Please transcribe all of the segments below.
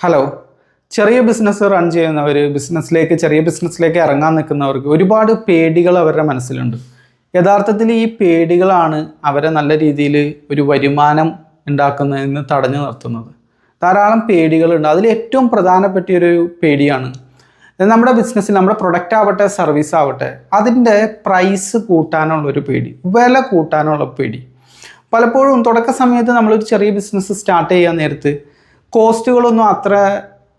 Hello ചെറിയ business run ചെയ്യുന്നവർ ബിസിനസ്സിലേക്ക് ചെറിയ ബിസിനസ്സിലേക്ക് ഇറങ്ങാൻ നിൽക്കുന്നവർക്ക് ഒരുപാട് പേടികൾ അവരുടെ മനസ്സിലുണ്ട്. യഥാർത്ഥത്തിൽ ഈ പേടികളാണ് അവരെ നല്ല രീതിയിൽ ഒരു വരുമാനം ഉണ്ടാക്കുന്നതിന് തടഞ്ഞു നിർത്തുന്നത്. ധാരാളം പേടികളുണ്ട്. അതിൽ ഏറ്റവും പ്രധാനപ്പെട്ട ഒരു പേടിയാണ്. നമ്മുടെ ബിസിനസ്സിൽ നമ്മുടെ പ്രൊഡക്റ്റ് ആവട്ടെ സർവീസ് ആവട്ടെ അതിന്റെ പ്രൈസ് കൂട്ടാനുള്ള ഒരു പേടി വില കൂട്ടാനുള്ള പേടി. പലപ്പോഴും തുടക്ക സമയത്ത് നമ്മളൊരു ചെറിയ ബിസിനസ് സ്റ്റാർട്ട് ചെയ്യാൻ നേരത്ത് കോസ്റ്റുകളൊന്നും അത്ര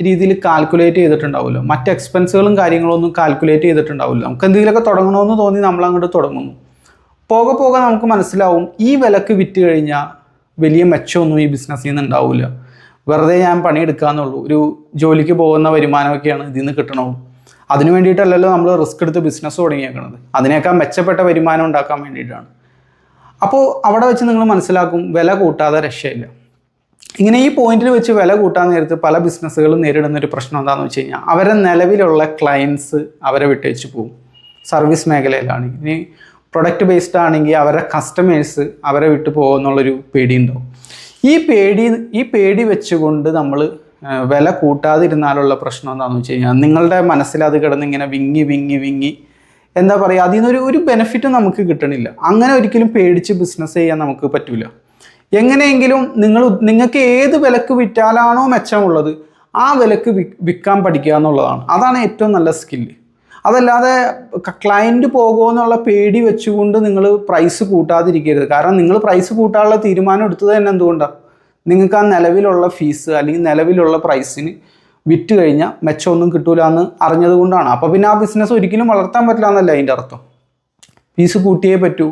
രീതിയിൽ കാൽക്കുലേറ്റ് ചെയ്തിട്ടുണ്ടാവില്ല. മറ്റ് എക്സ്പെൻസുകളും കാര്യങ്ങളൊന്നും കാൽക്കുലേറ്റ് ചെയ്തിട്ടുണ്ടാവില്ല. നമുക്ക് എന്തെങ്കിലുമൊക്കെ തുടങ്ങണമെന്ന് തോന്നി നമ്മൾ അങ്ങോട്ട് തുടങ്ങുന്നു. പോകെ പോകെ നമുക്ക് മനസ്സിലാവും ഈ വിലക്ക് വിറ്റ് കഴിഞ്ഞാൽ വലിയ മെച്ചമൊന്നും ഈ ബിസിനസ്സിൽ നിന്ന് ഉണ്ടാവില്ല. വെറുതെ ഞാൻ പണിയെടുക്കാന്നുള്ളൂ ഒരു ജോലിക്ക് പോകുന്ന വരുമാനമൊക്കെയാണ് ഇതിൽ നിന്ന് കിട്ടണുള്ളൂ അതിന് വേണ്ടിയിട്ടല്ലല്ലോ നമ്മൾ റിസ്ക് എടുത്ത് ബിസിനസ് തുടങ്ങിയേക്കുന്നത് അതിനേക്കാൾ മെച്ചപ്പെട്ട വരുമാനം ഉണ്ടാക്കാൻ വേണ്ടിയിട്ടാണ്. അപ്പോൾ അവിടെ വെച്ച് നിങ്ങൾ മനസ്സിലാക്കും വില കൂട്ടാതെ രക്ഷയില്ല. ഇങ്ങനെ ഈ പോയിന്റിൽ വെച്ച് വില കൂട്ടാൻ നേരത്ത് പല ബിസിനസ്സുകളും നേരിടുന്ന ഒരു പ്രശ്നം എന്താണെന്ന് വെച്ച് കഴിഞ്ഞാൽ അവരെ നിലവിലുള്ള ക്ലയൻസ് അവരെ വിട്ടേച്ച് പോകും സർവീസ് മേഖലയിലാണ് ഇനി പ്രൊഡക്റ്റ് ബേസ്ഡ് ആണെങ്കിൽ അവരുടെ കസ്റ്റമേഴ്സ് അവരെ വിട്ടു പോകുമെന്നുള്ളൊരു പേടിയുണ്ടാവും. ഈ പേടി ഈ പേടി വെച്ചുകൊണ്ട് നമ്മൾ വില കൂട്ടാതിരുന്നാലുള്ള പ്രശ്നം എന്താണെന്ന് വെച്ച് കഴിഞ്ഞാൽ നിങ്ങളുടെ മനസ്സിൽ അത് കിടന്ന് ഇങ്ങനെ വിങ്ങി വിങ്ങി വിങ്ങി എന്താ പറയുക അതിൽ നിന്നൊരു ഒരു ബെനിഫിറ്റും നമുക്ക് കിട്ടണില്ല. അങ്ങനെ ഒരിക്കലും പേടിച്ച് ബിസിനസ് ചെയ്യാൻ നമുക്ക് പറ്റില്ല എങ്ങനെയെങ്കിലും നിങ്ങൾ നിങ്ങൾക്ക് ഏത് വിലക്ക് വിറ്റാലാണോ മെച്ചമുള്ളത് ആ വിലക്ക് വിൽക്കാൻ പഠിക്കുക എന്നുള്ളതാണ്. അതാണ് ഏറ്റവും നല്ല സ്കില്ല് അതല്ലാതെ ക്ലയന്റ് പോകുമെന്നുള്ള പേടി വെച്ചുകൊണ്ട് നിങ്ങൾ പ്രൈസ് കൂട്ടാതിരിക്കരുത്. കാരണം നിങ്ങൾ പ്രൈസ് കൂട്ടാനുള്ള തീരുമാനം എടുത്തത് തന്നെ എന്തുകൊണ്ടാണ് നിങ്ങൾക്ക് ആ നിലവിലുള്ള ഫീസ് അല്ലെങ്കിൽ നിലവിലുള്ള പ്രൈസിന് വിറ്റ് കഴിഞ്ഞാൽ മെച്ചമൊന്നും കിട്ടൂല എന്ന് അറിഞ്ഞത് കൊണ്ടാണ് അപ്പോൾ പിന്നെ ആ ബിസിനസ് ഒരിക്കലും വളർത്താൻ പറ്റില്ല എന്നല്ല അതിന്റെ അർത്ഥം. ഫീസ് കൂട്ടിയേ പറ്റൂ.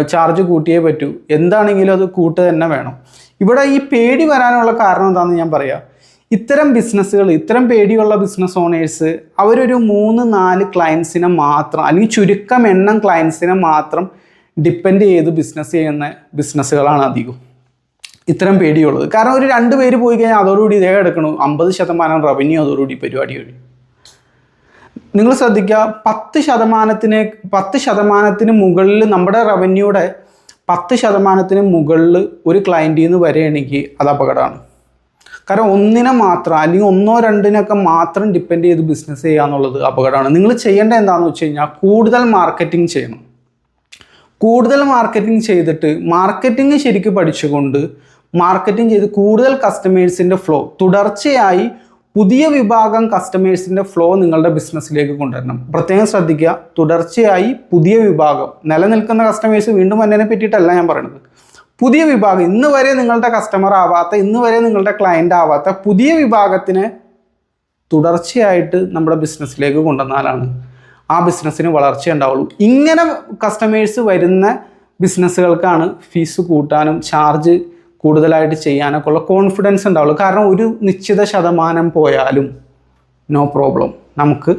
ചാർജ് കൂട്ടിയേ പറ്റൂ. എന്താണെങ്കിലും അത് കൂട്ട് തന്നെ വേണം. ഇവിടെ ഈ പേടി വരാനുള്ള കാരണം എന്താണെന്ന് ഞാൻ പറയാം. ഇത്തരം ബിസിനസ്സുകൾ ഇത്തരം പേടിയുള്ള ബിസിനസ് ഓണേഴ്സ് അവരൊരു മൂന്ന് നാല് ക്ലയൻസിനെ മാത്രം അല്ലെങ്കിൽ ചുരുക്കം എണ്ണം ക്ലയൻസിനെ മാത്രം ഡിപ്പെൻഡ് ചെയ്ത് ബിസിനസ് ചെയ്യുന്ന ബിസിനസ്സുകളാണ് അധികം. ഇത്തരം പേടിയുള്ളത്. കാരണം ഒരു രണ്ട് പേര് പോയി കഴിഞ്ഞാൽ അതോടുകൂടി ഇതേ എടുക്കണു അമ്പത് ശതമാനം റവന്യൂ അതോടുകൂടി പരിപാടി കഴിയും നിങ്ങൾ ശ്രദ്ധിക്കുക പത്ത് ശതമാനത്തിന് പത്ത് ശതമാനത്തിന് മുകളിൽ നമ്മുടെ റവന്യൂടെ പത്ത് ശതമാനത്തിന് മുകളിൽ ഒരു ക്ലയന്റിൽ നിന്ന് വരികയാണെങ്കിൽ അത് അപകടമാണ്. കാരണം ഒന്നിനെ മാത്രം അല്ലെങ്കിൽ ഒന്നോ രണ്ടിനൊക്കെ മാത്രം ഡിപ്പെൻഡ് ചെയ്ത് ബിസിനസ് ചെയ്യുക എന്നുള്ളത് അപകടമാണ്. നിങ്ങൾ ചെയ്യേണ്ട എന്താണെന്ന് വെച്ച് കഴിഞ്ഞാൽ കൂടുതൽ മാർക്കറ്റിംഗ് ചെയ്യണം. കൂടുതൽ മാർക്കറ്റിംഗ് ചെയ്തിട്ട് മാർക്കറ്റിംഗ് ശരിക്കും പഠിച്ചുകൊണ്ട് മാർക്കറ്റിംഗ് ചെയ്ത് കൂടുതൽ കസ്റ്റമേഴ്സിന്റെ ഫ്ലോ തുടർച്ചയായി പുതിയ വിഭാഗം കസ്റ്റമേഴ്സിന്റെ ഫ്ലോ നിങ്ങളുടെ ബിസിനസ്സിലേക്ക് കൊണ്ടുവരണം. പ്രത്യേകം ശ്രദ്ധിക്കുക തുടർച്ചയായി പുതിയ വിഭാഗം നിലനിൽക്കുന്ന കസ്റ്റമേഴ്സ് വീണ്ടും വന്നതിനെ പറ്റിയിട്ടല്ല ഞാൻ പറയുന്നത് പുതിയ വിഭാഗം ഇന്ന് വരെ നിങ്ങളുടെ കസ്റ്റമർ ആവാത്ത ഇന്ന് വരെ നിങ്ങളുടെ ക്ലയന്റ് ആവാത്ത പുതിയ വിഭാഗത്തിന് തുടർച്ചയായിട്ട് നമ്മുടെ ബിസിനസ്സിലേക്ക് കൊണ്ടുവന്നാലാണ് ആ ബിസിനസ്സിന് വളർച്ച ഉണ്ടാവുള്ളൂ. ഇങ്ങനെ കസ്റ്റമേഴ്സ് വരുന്ന ബിസിനസ്സുകൾക്കാണ് ഫീസ് കൂട്ടാനും ചാർജ് കൂടുതലായിട്ട് ചെയ്യാനൊക്കെ ഉള്ള കോൺഫിഡൻസ് ഉണ്ടാവുള്ളൂ. കാരണം ഒരു നിശ്ചിത ശതമാനം പോയാലും നോ പ്രോബ്ലം നമുക്ക്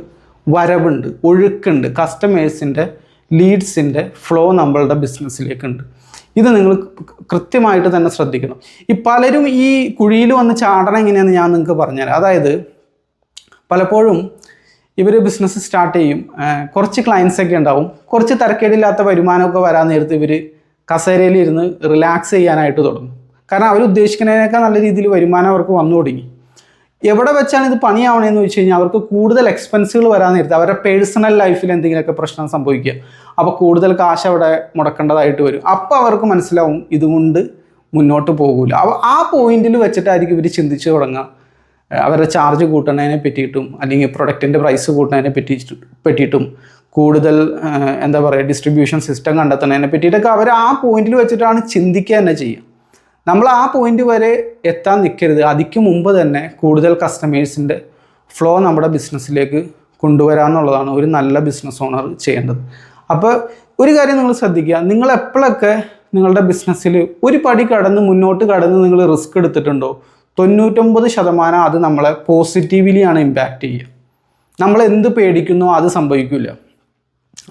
വരവുണ്ട് ഒഴുക്കുണ്ട് കസ്റ്റമേഴ്സിന്റെ ലീഡ്സിന്റെ ഫ്ലോ നമ്മളുടെ ബിസിനസ്സിലേക്കുണ്ട് ഇത് നിങ്ങൾ കൃത്യമായിട്ട് തന്നെ ശ്രദ്ധിക്കണം. ഈ പലരും ഈ കുഴിയിൽ വന്ന് ചാടണം എങ്ങനെയാണെന്ന് ഞാൻ നിങ്ങൾക്ക് പറഞ്ഞുതരാം. അതായത് പലപ്പോഴും ഇവർ ബിസിനസ് സ്റ്റാർട്ട് ചെയ്യും കുറച്ച് ക്ലയൻസൊക്കെ ഉണ്ടാവും. കുറച്ച് തരക്കേടില്ലാത്ത വരുമാനമൊക്കെ വരാൻ നേരത്ത് ഇവർ കസേരയിൽ ഇരുന്ന് റിലാക്സ് ചെയ്യാനായിട്ട് തുടങ്ങും. കാരണം അവർ ഉദ്ദേശിക്കുന്നതിനേക്കാൾ നല്ല രീതിയിൽ വരുമാനം അവർക്ക് വന്നു തുടങ്ങി. എവിടെ വെച്ചാണ് ഇത് പണിയാവണമെന്ന് വെച്ച് കഴിഞ്ഞാൽ അവർക്ക് കൂടുതൽ എക്സ്പെൻസുകൾ വരാൻ നേരത്തെ അവരുടെ പേഴ്സണൽ ലൈഫിൽ എന്തെങ്കിലുമൊക്കെ പ്രശ്നം സംഭവിക്കുക. അപ്പോൾ കൂടുതൽ കാശ് അവിടെ മുടക്കേണ്ടതായിട്ട് വരും. അപ്പോൾ അവർക്ക് മനസ്സിലാവും ഇതുകൊണ്ട് മുന്നോട്ട് പോകില്ല അപ്പോൾ ആ പോയിന്റിൽ വെച്ചിട്ടായിരിക്കും ഇവർ ചിന്തിച്ച് തുടങ്ങുക. അവരുടെ ചാർജ് കൂട്ടുന്നതിനെ പറ്റിയിട്ടും അല്ലെങ്കിൽ പ്രൊഡക്റ്റിന്റെ പ്രൈസ് കൂട്ടുന്നതിനെ പറ്റി പറ്റിയിട്ടും കൂടുതൽ എന്താ പറയുക ഡിസ്ട്രിബ്യൂഷൻ സിസ്റ്റം കണ്ടെത്തുന്നതിനെ പറ്റിയിട്ടൊക്കെ അവർ ആ പോയിന്റിൽ വെച്ചിട്ടാണ് ചിന്തിക്കുക തന്നെ ചെയ്യുക. നമ്മൾ ആ പോയിന്റ് വരെ എത്താൻ നിൽക്കരുത് അതിക്ക് മുമ്പ് തന്നെ കൂടുതൽ കസ്റ്റമേഴ്സിന്റെ ഫ്ലോ നമ്മുടെ ബിസിനസ്സിലേക്ക് കൊണ്ടുവരാമെന്നുള്ളതാണ് ഒരു നല്ല ബിസിനസ് ഓണർ ചെയ്യേണ്ടത്. അപ്പോൾ ഒരു കാര്യം നിങ്ങൾ ശ്രദ്ധിക്കുക. നിങ്ങൾ എപ്പോഴൊക്കെ നിങ്ങളുടെ ബിസിനസ്സിൽ ഒരു പടി കടന്ന് മുന്നോട്ട് കടന്ന് നിങ്ങൾ റിസ്ക് എടുത്തിട്ടുണ്ടോ? തൊണ്ണൂറ്റൊമ്പത് ശതമാനം അത് നമ്മളെ പോസിറ്റീവ്ലിയാണ് ഇമ്പാക്റ്റ് ചെയ്യുക. നമ്മൾ എന്ത് പേടിക്കുന്നോ അത് സംഭവിക്കില്ല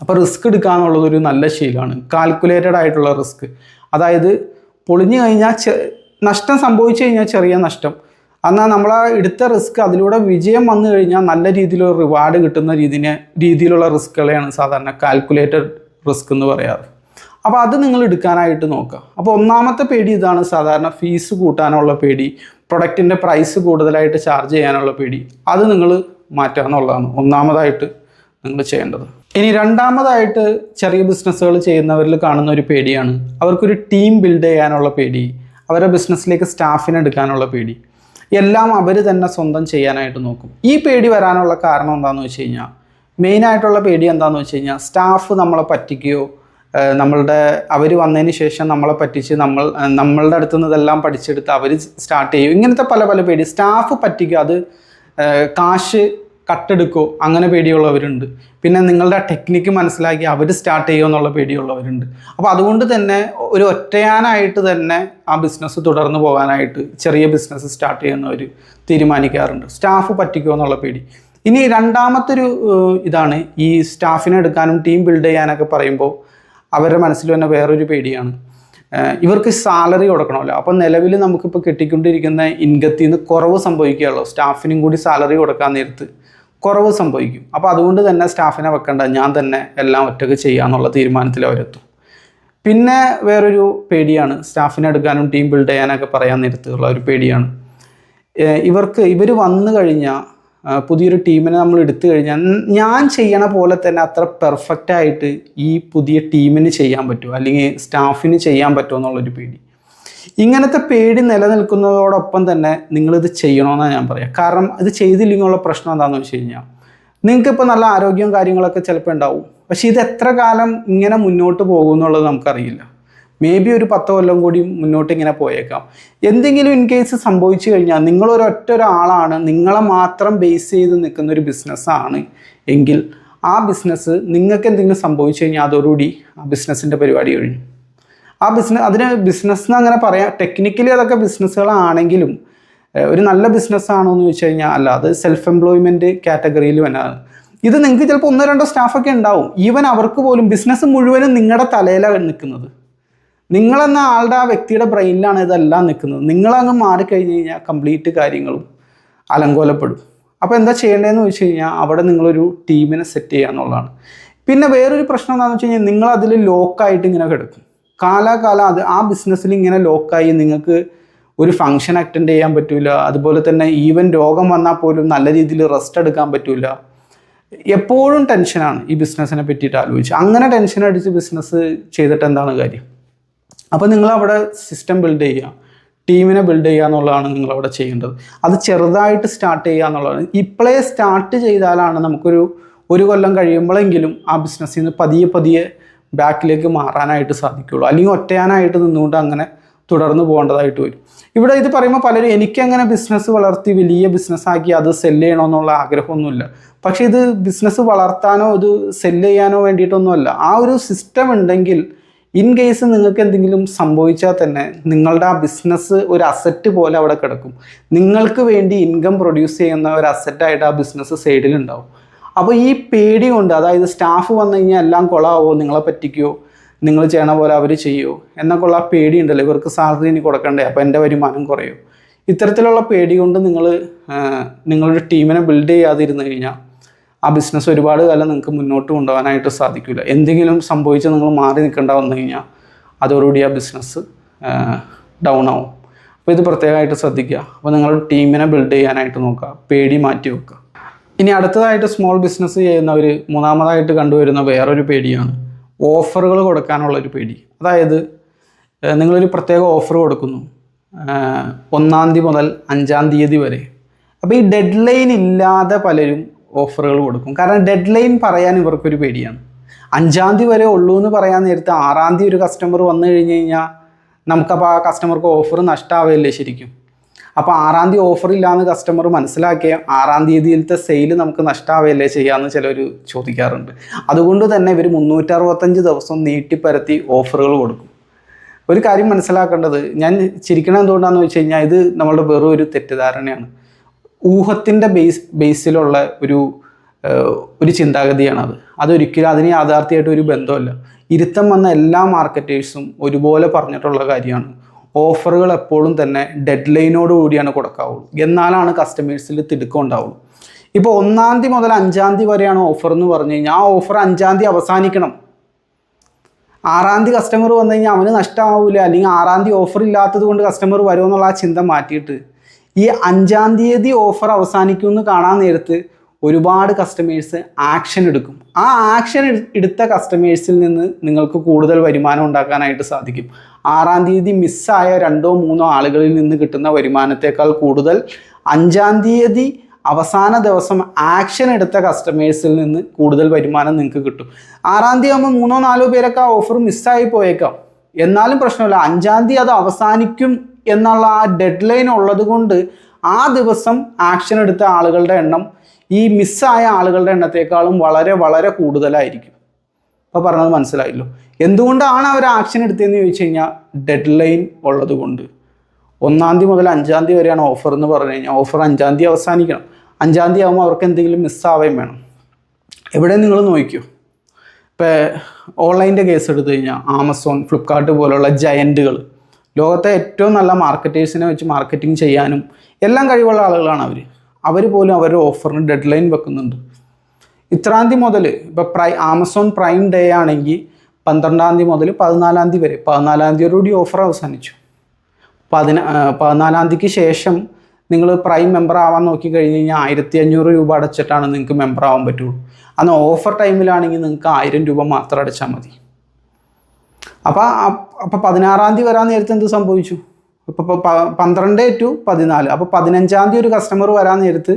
അപ്പോൾ റിസ്ക് എടുക്കുക എന്നുള്ളത് ഒരു നല്ല ശീലമാണ്. കാൽക്കുലേറ്റഡ് ആയിട്ടുള്ള റിസ്ക് അതായത് പൊളിഞ്ഞു കഴിഞ്ഞാൽ നഷ്ടം സംഭവിച്ചു കഴിഞ്ഞാൽ ചെറിയ നഷ്ടം. എന്നാൽ നമ്മൾ ആ എടുത്ത റിസ്ക് അതിലൂടെ വിജയം വന്നു കഴിഞ്ഞാൽ നല്ല രീതിയിലുള്ള റിവാർഡ് കിട്ടുന്ന രീതിനെ രീതിയിലുള്ള റിസ്ക്കുകളെയാണ് സാധാരണ കാൽക്കുലേറ്റഡ് റിസ്ക് എന്ന് പറയാറ്. അപ്പോൾ അത് നിങ്ങൾ എടുക്കാനായിട്ട് നോക്കുക. അപ്പോൾ ഒന്നാമത്തെ പേടി ഇതാണ് സാധാരണ ഫീസ് കൂട്ടാനുള്ള പേടി പ്രൊഡക്റ്റിന്റെ പ്രൈസ് കൂടുതലായിട്ട് ചാർജ് ചെയ്യാനുള്ള പേടി. അത് നിങ്ങൾ മാറ്റുക എന്നുള്ളതാണ് ഒന്നാമതായിട്ട് നിങ്ങൾ ചെയ്യേണ്ടത്. ഇനി രണ്ടാമതായിട്ട് ചെറിയ ബിസിനസ്സുകൾ ചെയ്യുന്നവരിൽ കാണുന്ന ഒരു പേടിയാണ്. അവർക്കൊരു ടീം ബിൽഡ് ചെയ്യാനുള്ള പേടി. അവരുടെ ബിസിനസ്സിലേക്ക് സ്റ്റാഫിനെ എടുക്കാനുള്ള പേടി. എല്ലാം അവർ തന്നെ സ്വന്തം ചെയ്യാനായിട്ട് നോക്കും. ഈ പേടി വരാനുള്ള കാരണം എന്താണെന്ന് വെച്ച് കഴിഞ്ഞാൽ മെയിനായിട്ടുള്ള പേടി എന്താണെന്ന് വെച്ച് കഴിഞ്ഞാൽ സ്റ്റാഫ് നമ്മളെ പറ്റിക്കുകയോ നമ്മളുടെ അവർ വന്നതിന് ശേഷം നമ്മളെ പറ്റിച്ച് നമ്മൾ നമ്മളുടെ അടുത്തു നിന്ന് ഇതെല്ലാം പഠിച്ചെടുത്ത് അവർ സ്റ്റാർട്ട് ചെയ്യും. ഇങ്ങനത്തെ പല പല പേടി. സ്റ്റാഫ് പറ്റിക്കുക അത് കാശ് കട്ടെടുക്കോ അങ്ങനെ പേടിയുള്ളവരുണ്ട്. പിന്നെ നിങ്ങളുടെ ടെക്നിക്ക് മനസ്സിലാക്കി അവർ സ്റ്റാർട്ട് ചെയ്യുമോ എന്നുള്ള പേടിയുള്ളവരുണ്ട്. അപ്പോൾ അതുകൊണ്ട് തന്നെ ഒരു ഒറ്റയാനായിട്ട് തന്നെ ആ ബിസിനസ് തുടർന്ന് പോകാനായിട്ട് ചെറിയ ബിസിനസ് സ്റ്റാർട്ട് ചെയ്യുന്നവർ തീരുമാനിക്കാറുണ്ട്. സ്റ്റാഫ് പറ്റിക്കുമോ എന്നുള്ള പേടി. ഇനി രണ്ടാമത്തെ ഒരു ഏഹ്, ഇതാണ് ഈ സ്റ്റാഫിനെ എടുക്കാനും ടീം ബിൽഡ് ചെയ്യാനൊക്കെ പറയുമ്പോൾ അവരുടെ മനസ്സിൽ തന്നെ വേറൊരു പേടിയാണ്. ഇവർക്ക് സാലറി കൊടുക്കണമല്ലോ. അപ്പം നിലവിൽ നമുക്കിപ്പോൾ കിട്ടിക്കൊണ്ടിരിക്കുന്ന ഇൻകത്തിൽ നിന്ന് കുറവ് സംഭവിക്കുകയുള്ളൂ സ്റ്റാഫിനും കൂടി സാലറി കൊടുക്കാൻ നേരത്ത്. കുറവ് സംഭവിക്കും. അപ്പോൾ അതുകൊണ്ട് തന്നെ സ്റ്റാഫിനെ വെക്കേണ്ട. ഞാൻ തന്നെ എല്ലാം ഒറ്റയ്ക്ക് ചെയ്യാന്നുള്ള തീരുമാനത്തിൽ അവരെത്തും. പിന്നെ വേറൊരു പേടിയാണ്. സ്റ്റാഫിനെ എടുക്കാനും ടീം ബിൽഡ് ചെയ്യാനൊക്കെ പറയാൻ നേരത്തുള്ള ഒരു പേടിയാണ്. ഇവർക്ക് ഇവർ വന്നു കഴിഞ്ഞാൽ പുതിയൊരു ടീമിനെ നമ്മൾ എടുത്തു കഴിഞ്ഞാൽ ഞാൻ ചെയ്യണ പോലെ തന്നെ അത്ര പെർഫെക്റ്റ് ആയിട്ട് ഈ പുതിയ ടീമിന് ചെയ്യാൻ പറ്റുമോ അല്ലെങ്കിൽ സ്റ്റാഫിന് ചെയ്യാൻ പറ്റുമോ എന്നുള്ളൊരു പേടി. ഇങ്ങനത്തെ പേടി നിലനിൽക്കുന്നതോടൊപ്പം തന്നെ നിങ്ങളിത് ചെയ്യണമെന്നാണ് ഞാൻ പറയാം. കാരണം ഇത് ചെയ്തില്ലെങ്കിലുള്ള പ്രശ്നം എന്താണെന്ന് വെച്ച് കഴിഞ്ഞാൽ നിങ്ങൾക്കിപ്പോൾ നല്ല ആരോഗ്യവും കാര്യങ്ങളൊക്കെ ചിലപ്പോൾ ഉണ്ടാവും പക്ഷേ ഇത് എത്ര കാലം ഇങ്ങനെ മുന്നോട്ട് പോകും എന്നുള്ളത് നമുക്കറിയില്ല. മേ ബി ഒരു പത്ത് കൊല്ലം കൂടി മുന്നോട്ട് ഇങ്ങനെ പോയേക്കാം. എന്തെങ്കിലും ഇൻ കേസ് സംഭവിച്ചു കഴിഞ്ഞാൽ നിങ്ങളൊരൊറ്റ ഒരാളാണ് നിങ്ങളെ മാത്രം ബേസ് ചെയ്ത് നിൽക്കുന്ന ഒരു ബിസിനസ്സാണ് എങ്കിൽ ആ ബിസിനസ് നിങ്ങൾക്ക് എന്തെങ്കിലും സംഭവിച്ചു കഴിഞ്ഞാൽ അതോടുകൂടി ആ ബിസിനസ്സിന്റെ പരിപാടി കഴിഞ്ഞു. ആ ബിസിനസ് അതിന് ബിസിനസ് എന്ന് അങ്ങനെ പറയാം ടെക്നിക്കലി അതൊക്കെ ബിസിനസ്സുകളാണെങ്കിലും ഒരു നല്ല ബിസിനസ് ആണോ എന്ന് ചോദിച്ചു കഴിഞ്ഞാൽ അല്ല അത് സെൽഫ് എംപ്ലോയ്മെന്റ് കാറ്റഗറിയിൽ വന്നാണ് ഇത് നിങ്ങൾക്ക് ചിലപ്പോൾ ഒന്നോ രണ്ടോ സ്റ്റാഫൊക്കെ ഉണ്ടാവും. ഈവൻ അവർക്ക് പോലും ബിസിനസ് മുഴുവനും നിങ്ങളുടെ തലയിലാണ് നിൽക്കുന്നത് നിങ്ങളെന്ന ആളുടെ ആ വ്യക്തിയുടെ ബ്രെയിനിലാണ് ഇതെല്ലാം നിൽക്കുന്നത് നിങ്ങളങ്ങ് മാറിക്കഴിഞ്ഞ് കഴിഞ്ഞാൽ കംപ്ലീറ്റ് കാര്യങ്ങളും അലങ്കോലപ്പെടും. അപ്പോൾ എന്താ ചെയ്യേണ്ടതെന്ന് വെച്ച് കഴിഞ്ഞാൽ അവിടെ നിങ്ങളൊരു ടീമിനെ സെറ്റ് ചെയ്യുക എന്നുള്ളതാണ് പിന്നെ വേറൊരു പ്രശ്നം എന്താണെന്ന് വെച്ച് കഴിഞ്ഞാൽ നിങ്ങളതിൽ ലോക്കായിട്ട് ഇങ്ങനെ കിടക്കും. കാലാകാലം അത് ആ ബിസിനസ്സിൽ ഇങ്ങനെ ലോക്കായി നിങ്ങൾക്ക് ഒരു ഫങ്ഷൻ അറ്റൻഡ് ചെയ്യാൻ പറ്റില്ല അതുപോലെ തന്നെ ഈവൻ രോഗം വന്നാൽ പോലും നല്ല രീതിയിൽ റെസ്റ്റ് എടുക്കാൻ പറ്റില്ല എപ്പോഴും ടെൻഷനാണ് ഈ ബിസിനസ്സിനെ പറ്റിയിട്ട് ആലോചിച്ച്. അങ്ങനെ ടെൻഷൻ അടിച്ച് ബിസിനസ് ചെയ്തിട്ട് എന്താണ് കാര്യം? അപ്പോൾ നിങ്ങൾ അവിടെ സിസ്റ്റം ബിൽഡ് ചെയ്യുക. ടീമിനെ ബിൽഡ് ചെയ്യുക എന്നുള്ളതാണ് നിങ്ങൾ അവിടെ ചെയ്യേണ്ടത്. അത് ചെറുതായിട്ട് സ്റ്റാർട്ട് ചെയ്യുക എന്നുള്ളതാണ്. ഇപ്പോഴേ സ്റ്റാർട്ട് ചെയ്താലാണ് നമുക്കൊരു ഒരു കൊല്ലം കഴിയുമ്പോഴെങ്കിലും ആ ബിസിനസ്സിൽ നിന്ന് പതിയെ പതിയെ ബാക്കിലേക്ക് മാറാനായിട്ട് സാധിക്കുള്ളൂ അല്ലെങ്കിൽ ഒറ്റയാനായിട്ട് നിന്നുകൊണ്ട് അങ്ങനെ തുടർന്ന് പോകേണ്ടതായിട്ട് വരും. ഇവിടെ ഇത് പറയുമ്പോൾ പലരും എനിക്കങ്ങനെ ബിസിനസ് വളർത്തി വലിയ ബിസിനസ്സാക്കി അത് സെല്ല് ചെയ്യണമെന്നുള്ള ആഗ്രഹമൊന്നുമില്ല. പക്ഷേ ഇത് ബിസിനസ് വളർത്താനോ ഇത് സെല്ല് ചെയ്യാനോ വേണ്ടിയിട്ടൊന്നുമല്ല. ആ ഒരു സിസ്റ്റം ഉണ്ടെങ്കിൽ ഇൻ കേസ് നിങ്ങൾക്ക് എന്തെങ്കിലും സംഭവിച്ചാൽ തന്നെ നിങ്ങളുടെ ആ ബിസിനസ് ഒരു അസറ്റ് പോലെ അവിടെ കിടക്കും. നിങ്ങൾക്ക് വേണ്ടി ഇൻകം പ്രൊഡ്യൂസ് ചെയ്യുന്ന ഒരു അസറ്റായിട്ട് ആ ബിസിനസ് സൈഡിലുണ്ടാവും അപ്പോൾ ഈ പേടി കൊണ്ട് അതായത് സ്റ്റാഫ് വന്നു കഴിഞ്ഞാൽ എല്ലാം കൊളാവോ? നിങ്ങളെ പറ്റിക്കോ? നിങ്ങൾ ചെയ്യണ പോലെ അവർ ചെയ്യുമോ എന്നൊക്കെ ഉള്ള പേടി ഉണ്ടല്ലോ. ഇവർക്ക് സാലറി ഇനി കൊടുക്കണ്ടേ? അപ്പോൾ എന്റെ വരുമാനം കുറയും. ഇത്തരത്തിലുള്ള പേടി കൊണ്ട് നിങ്ങൾ നിങ്ങളുടെ ടീമിനെ ബിൽഡ് ചെയ്യാതിരുന്നു കഴിഞ്ഞാൽ ആ ബിസിനസ് ഒരുപാട് കാലം നിങ്ങൾക്ക് മുന്നോട്ട് കൊണ്ടുപോകാനായിട്ട് സാധിക്കില്ല എന്തെങ്കിലും സംഭവിച്ച് നിങ്ങൾ മാറി നിൽക്കേണ്ട വന്നു കഴിഞ്ഞാൽ അതോടുകൂടി ആ ബിസിനസ് ഡൗൺ ആവും. അപ്പോൾ ഇത് പ്രത്യേകമായിട്ട് ശ്രദ്ധിക്കുക. അപ്പോൾ നിങ്ങളുടെ ടീമിനെ ബിൽഡ് ചെയ്യാനായിട്ട് നോക്കുക. പേടി മാറ്റി വെക്കുക. ഇനി അടുത്തതായിട്ട് സ്മോൾ ബിസിനസ് ചെയ്യുന്നവർ മൂന്നാമതായിട്ട് കണ്ടുവരുന്ന വേറൊരു പേടിയാണ്. ഓഫറുകൾ കൊടുക്കാനുള്ളൊരു പേടി. അതായത് നിങ്ങളൊരു പ്രത്യേക ഓഫർ കൊടുക്കുന്നു. ഒന്നാം തീയതി മുതൽ അഞ്ചാം തീയതി വരെ. അപ്പോൾ ഈ ഡെഡ് ലൈൻ ഇല്ലാതെ പലരും ഓഫറുകൾ കൊടുക്കും. കാരണം ഡെഡ് ലൈൻ പറയാൻ ഇവർക്കൊരു പേടിയാണ്. അഞ്ചാം തീയതി വരെ ഉള്ളൂ എന്ന് പറയാൻ നേരത്തെ ആറാം തീയതി ഒരു കസ്റ്റമർ വന്നു കഴിഞ്ഞ് കഴിഞ്ഞാൽ നമുക്കപ്പോൾ ആ കസ്റ്റമർക്ക് ഓഫർ നഷ്ടമാവില്ലേ ശരിക്കും? അപ്പോൾ ആറാം തീയതി ഓഫർ ഇല്ലാന്ന് കസ്റ്റമർ മനസ്സിലാക്കിയ ആറാം തീയതിയിലത്തെ സെയിൽ നമുക്ക് നഷ്ടാവുകയല്ലേ ചെയ്യാമെന്ന് ചിലർ ചോദിക്കാറുണ്ട്. അതുകൊണ്ട് തന്നെ ഇവർ മുന്നൂറ്ററുപത്തഞ്ച് ദിവസം നീട്ടിപ്പരത്തി ഓഫറുകൾ കൊടുക്കും. ഒരു കാര്യം മനസ്സിലാക്കേണ്ടത് ഞാൻ ചിരിക്കണം എന്തുകൊണ്ടാണെന്ന് വെച്ച് കഴിഞ്ഞാൽ ഇത് നമ്മളുടെ വെറും ഒരു തെറ്റിദ്ധാരണയാണ്. ഊഹത്തിന്റെ ബേസ് ബേസിലുള്ള ഒരു ഒരു ഒരു ചിന്താഗതിയാണത്. അതൊരിക്കലും അതിന് യാഥാർത്ഥ്യമായിട്ട് ഒരു ബന്ധമല്ല ഇരുത്തം വന്ന എല്ലാ മാർക്കറ്റേഴ്സും ഒരുപോലെ പറഞ്ഞിട്ടുള്ള കാര്യമാണ്. ഓഫറുകൾ എപ്പോഴും തന്നെ ഡെഡ് ലൈനോട് കൂടിയാണ് കൊടുക്കാവുള്ളൂ. എന്നാലാണ് കസ്റ്റമേഴ്സിൽ തിടുക്കം ഉണ്ടാവുള്ളൂ. ഇപ്പോൾ ഒന്നാം തീയതി മുതൽ അഞ്ചാം തീയതി വരെയാണ് ഓഫർ എന്ന് പറഞ്ഞു കഴിഞ്ഞാൽ ആ ഓഫർ അഞ്ചാം തീയതി അവസാനിക്കണം. ആറാം തീയതി കസ്റ്റമർ വന്നു കഴിഞ്ഞാൽ അവന് നഷ്ടമാവില്ല അല്ലെങ്കിൽ ആറാം തീയതി ഓഫർ ഇല്ലാത്തത് കൊണ്ട് കസ്റ്റമർ വരുമെന്നുള്ള ആ ചിന്ത മാറ്റിയിട്ട് ഈ അഞ്ചാം തീയതി ഓഫർ അവസാനിക്കുമെന്ന് കാണാൻ നേരത്ത് ഒരുപാട് കസ്റ്റമേഴ്സ് ആക്ഷൻ എടുക്കും. ആ ആക്ഷൻ എടുത്ത കസ്റ്റമേഴ്സിൽ നിന്ന് നിങ്ങൾക്ക് കൂടുതൽ വരുമാനം ഉണ്ടാക്കാനായിട്ട് സാധിക്കും. ആറാം തീയതി മിസ്സായ രണ്ടോ മൂന്നോ ആളുകളിൽ നിന്ന് കിട്ടുന്ന വരുമാനത്തേക്കാൾ കൂടുതൽ അഞ്ചാം തീയതി അവസാന ദിവസം ആക്ഷൻ എടുത്ത കസ്റ്റമേഴ്സിൽ നിന്ന് കൂടുതൽ വരുമാനം നിങ്ങൾക്ക് കിട്ടും. ആറാം തീയതി ആകുമ്പോൾ മൂന്നോ നാലോ പേരൊക്കെ ആ ഓഫർ മിസ്സായി പോയേക്കാം. എന്നാലും പ്രശ്നമില്ല. അഞ്ചാം തീയതി അത് അവസാനിക്കും എന്നുള്ള ആ ഡെഡ് ലൈൻ ഉള്ളത് കൊണ്ട് ആ ദിവസം ആക്ഷൻ എടുത്ത ആളുകളുടെ എണ്ണം ഈ മിസ്സായ ആളുകളുടെ എണ്ണത്തേക്കാളും വളരെ വളരെ കൂടുതലായിരിക്കും. അപ്പോൾ പറഞ്ഞത് മനസ്സിലായല്ലോ. എന്തുകൊണ്ടാണ് അവർ ആക്ഷൻ എടുത്തതെന്ന് ചോദിച്ചു കഴിഞ്ഞാൽ ഡെഡ് ലൈൻ ഉള്ളത് കൊണ്ട്. ഒന്നാം തീയതി മുതൽ അഞ്ചാം തീയതി വരെയാണ് ഓഫർ എന്ന് പറഞ്ഞു കഴിഞ്ഞാൽ ഓഫർ അഞ്ചാം തീയതി അവസാനിക്കണം. അഞ്ചാം തീയതി ആകുമ്പോൾ അവർക്ക് എന്തെങ്കിലും മിസ്സാവുകയും വേണം. എവിടെ നിങ്ങൾ നോക്കിയോ? ഇപ്പോൾ ഓൺലൈന്റെ കേസ് എടുത്തു കഴിഞ്ഞാൽ ആമസോൺ ഫ്ലിപ്കാർട്ട് പോലുള്ള ജയന്റുകൾ ലോകത്തെ ഏറ്റവും നല്ല മാർക്കറ്റേഴ്സിനെ വെച്ച് മാർക്കറ്റിംഗ് ചെയ്യാനും എല്ലാം കഴിവുള്ള ആളുകളാണ് അവർ അവർ പോലും അവരുടെ ഓഫറിന് ഡെഡ് ലൈൻ വെക്കുന്നുണ്ട്. ഇത്രാം തീയതി മുതൽ ഇപ്പോൾ പ്രൈ ആമസോൺ പ്രൈം ഡേ ആണെങ്കിൽ പന്ത്രണ്ടാം തീയതി മുതൽ പതിനാലാം തീയതി വരെ പതിനാലാം തീയതിയോടുകൂടി ഓഫർ അവസാനിച്ചു. പതിന പതിനാലാം തീയതിക്ക് ശേഷം നിങ്ങൾ പ്രൈം മെമ്പർ ആവാൻ നോക്കി കഴിഞ്ഞ് കഴിഞ്ഞാൽ ആയിരത്തി അഞ്ഞൂറ് രൂപ അടച്ചിട്ടാണ് നിങ്ങൾക്ക് മെമ്പർ ആവാൻ പറ്റുള്ളൂ. അന്ന് ഓഫർ ടൈമിലാണെങ്കിൽ നിങ്ങൾക്ക് ആയിരം രൂപ മാത്രം അടച്ചാൽ മതി. അപ്പോൾ അപ്പോൾ പതിനാറാം തീയതി വരാൻ നേരത്തെ എന്ത് സംഭവിച്ചു? ഇപ്പോൾ പന്ത്രണ്ട് ടു പതിനാല്. അപ്പോൾ പതിനഞ്ചാം തീയതി ഒരു കസ്റ്റമർ വരാൻ നേരത്ത്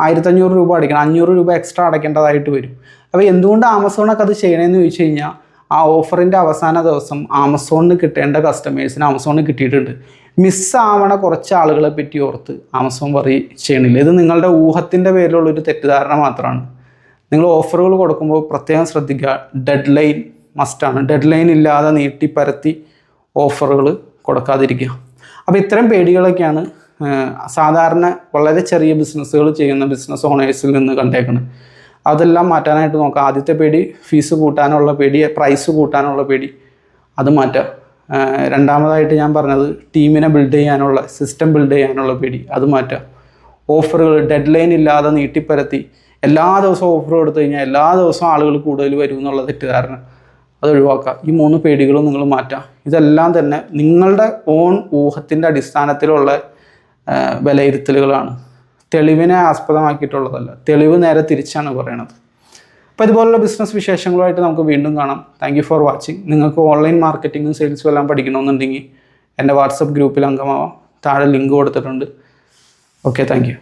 ആയിരത്തഞ്ഞൂറ് രൂപ അടയ്ക്കണം. അഞ്ഞൂറ് രൂപ എക്സ്ട്രാ അടയ്ക്കേണ്ടതായിട്ട് വരും. അപ്പോൾ എന്തുകൊണ്ട് ആമസോണൊക്കെ അത് ചെയ്യണമെന്ന് ചോദിച്ചു കഴിഞ്ഞാൽ ആ ഓഫറിന്റെ അവസാന ദിവസം ആമസോണിന് കിട്ടേണ്ട കസ്റ്റമേഴ്സിന് ആമസോണിന് കിട്ടിയിട്ടുണ്ട്. മിസ്സാവണ കുറച്ച് ആളുകളെ പറ്റി ഓർത്ത് ആമസോൺ വറി ചെയ്യണില്ല. ഇത് നിങ്ങളുടെ ഊഹത്തിന്റെ പേരിലുള്ളൊരു തെറ്റിദ്ധാരണ മാത്രമാണ്. നിങ്ങൾ ഓഫറുകൾ കൊടുക്കുമ്പോൾ പ്രത്യേകം ശ്രദ്ധിക്കുക. ഡെഡ് ലൈൻ മസ്റ്റാണ് ഡെഡ് ലൈൻ ഇല്ലാതെ നീട്ടി പരത്തി ഓഫറുകൾ കൊടുക്കാതിരിക്കുക. അപ്പോൾ ഇത്തരം പേടികളൊക്കെയാണ് സാധാരണ വളരെ ചെറിയ ബിസിനസ്സുകൾ ചെയ്യുന്ന ബിസിനസ് ഓണേഴ്സിൽ നിന്ന് കണ്ടേക്കുന്നത് അതെല്ലാം മാറ്റാനായിട്ട് നോക്കാം ആദ്യത്തെ പേടി ഫീസ് കൂട്ടാനുള്ള പേടി പ്രൈസ് കൂട്ടാനുള്ള പേടി. അത് മാറ്റാം. രണ്ടാമതായിട്ട് ഞാൻ പറഞ്ഞത് ടീമിനെ ബിൽഡ് ചെയ്യാനുള്ള സിസ്റ്റം ബിൽഡ് ചെയ്യാനുള്ള പേടി അത് മാറ്റാം. ഓഫറുകൾ ഡെഡ് ലൈൻ ഇല്ലാതെ നീട്ടിപ്പരത്തി. എല്ലാ ദിവസവും ഓഫർ കൊടുത്തു കഴിഞ്ഞാൽ എല്ലാ ദിവസവും ആളുകൾ കൂടുതൽ വരും എന്നുള്ള തെറ്റിദ്ധാരണ. അത് ഒഴിവാക്കുക ഈ മൂന്ന് പേടികളും നിങ്ങൾ മാറ്റാം. ഇതെല്ലാം തന്നെ നിങ്ങളുടെ ഓൺ ഊഹത്തിന്റെ അടിസ്ഥാനത്തിലുള്ള വിലയിരുത്തലുകളാണ്. തെളിവിനെ ആസ്പദമാക്കിയിട്ടുള്ളതല്ല. തെളിവ് നേരെ തിരിച്ചാണ് പറയണത്. അപ്പോൾ ഇതുപോലുള്ള ബിസിനസ് വിശേഷങ്ങളുമായിട്ട് നമുക്ക് വീണ്ടും കാണാം. താങ്ക് ഫോർ വാച്ചിങ് നിങ്ങൾക്ക് ഓൺലൈൻ മാർക്കറ്റിങ്ങും സെയിൽസും എല്ലാം പഠിക്കണമെന്നുണ്ടെങ്കിൽ എന്റെ വാട്സപ്പ് ഗ്രൂപ്പിൽ അംഗമാവാം. താഴെ ലിങ്ക് കൊടുത്തിട്ടുണ്ട്. Okay thank